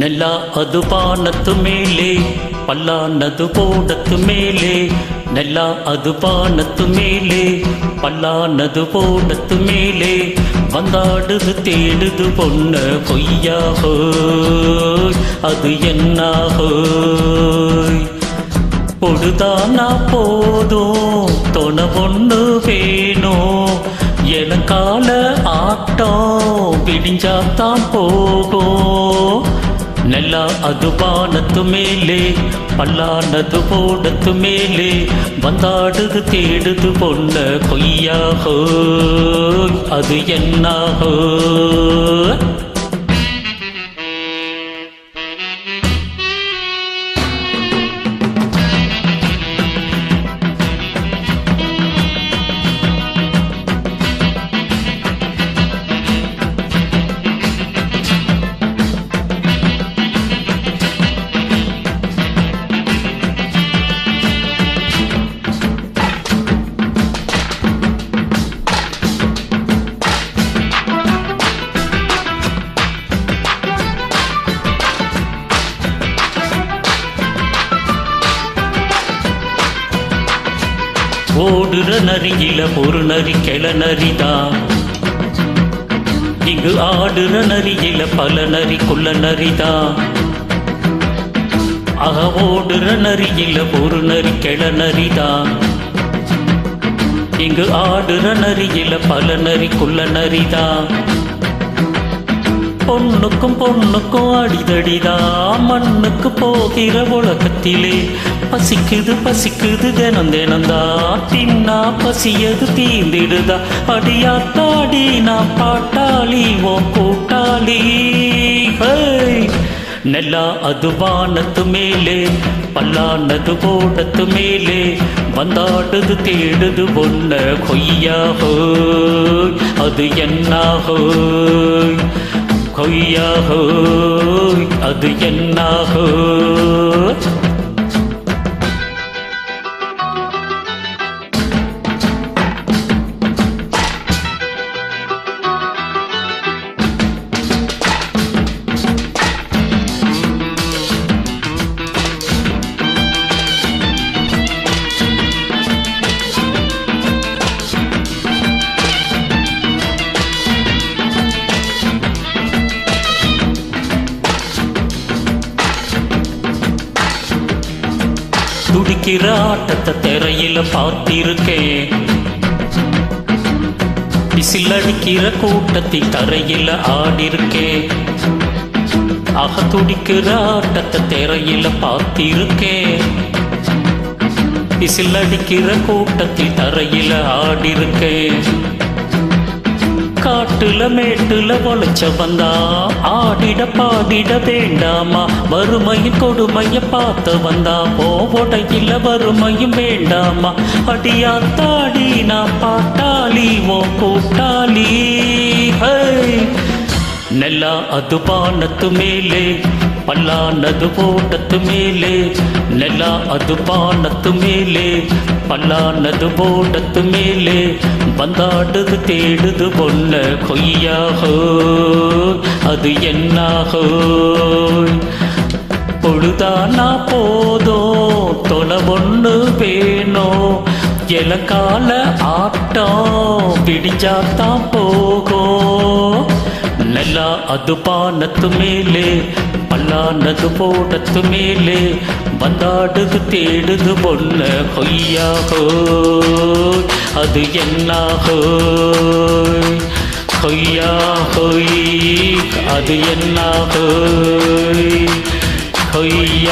ನೆಲ ಅದು ಪಾನತ್ತು ಮೇಲೆ ಪಲ್ಲಾನದು ಪೋಡತ್ತು ಮೇಲೆ ನೆಲ ಅದು ಪಾನತ್ತು ಮೇಲೆ பல்லானது போடத்து மேலே வந்தாடுது தேடுது பொண்ண பொய்யா ஹோய் அது என்ன ஹோய் பொழுதானா போதும் தொண பொண்ணு வேணும் எனக்கால ஆட்டம் விடிஞ்சாத்தான் போகும் ನೆಲ ಅದು ಬಾನತ್ತು ಮೇಲೆ பல்லானது போடத்து மேலே வந்தாடுது தேடுது பொண்ண கொய்யா ஹோய் அது என்ன ஓடுற நரி நரியில ஒரு நரி கெள நரிதான் இங்கு ஆடுற நரி இல பல நரி குள்ள நரிதான் அக ஓடுற நரி இல ஒரு நரி கெள நரிதான் இங்கு ஆடுற நரி இல பல நரி குள்ள நரிதான் பொண்ணுக்கும் பொண்ணுக்கும் அடிதடிதான் மண்ணுக்கு போகிற உலகத்திலே பசிக்குது பசிக்குது தினம் தினந்தா. தின்னா பசியது தீந்திடுதா அடியாத்தாடி நான் பாட்டாளி ஓ கூட்டாளி. நெல்லா அது வானத்து மேலே பல்லானது ஓடத்து மேலே வந்தாடுது தேடுது ஒன்ன கொய்யாகோ அது என்னாகோ ஹொய்யா ஹோய் அது என்னாகோ? துடிக்கிற ஆட்டத்தை திரையில பார்த்திருக்கேன். விசில் அடிக்கிற கூட்டத்தில் தரையில ஆடிருக்கேன். ஆக துடிக்கிற ஆட்டத்தை திரையில பார்த்திருக்கேன். விசில் அடிக்கிற கூட்டத்தில் தரையில ஆடிருக்கேன். காட்டுல மேட்டுல வளைச்ச வந்தா ஆடிட பாடிட வேண்டாமா? வறுமையின் கொடுமைய பார்த்து வந்தா போவோடையில வறுமையும் வேண்டாமா? அடியாத்தாடி நான் பாட்டாளி ஓ கூட்டாளி ஹே. ನೆಲ ಅದು ಬಾನತ್ತು ಮೇಲೆ ಪಲ್ಲಾನದು ಬೋಟತ್ತು ಮೇಲೆ ನೆಲ ಅದು ಬಾನತ್ತು ಮೇಲೆ ಪಲ್ಲಾನದು ಬೋಟತ್ತು ಮೇಲೆ ಬಂದಾಡುದು தேடுது பொண்ண கொய்யா ஹோய் அது என்ன ஹோய் பொழுதானா போதும் தொலை ஒண்ணு வேணும் இலக்கால ஆட்டம் விடிஞ்சாத்தான் போகும் ನೆಲ ಅದು ಪಾನತ್ತು ಮೇಲೆ ಪಲ್ಲಾನದು ಬೋಡತ್ತು ಮೇಲೆ ಬಂದಾಡುದು ತೇಡುದು ಬೊನ್ನ ಕೊಯ್ಯ ಹೋಯ್ ಅದು ಎನ್ನ ಹೋಯ್ ಕೊಯ್ಯ ಹೋಯ್ ಅದು ಎನ್ನ ಹೋಯ್ ಕೊಯ್ಯ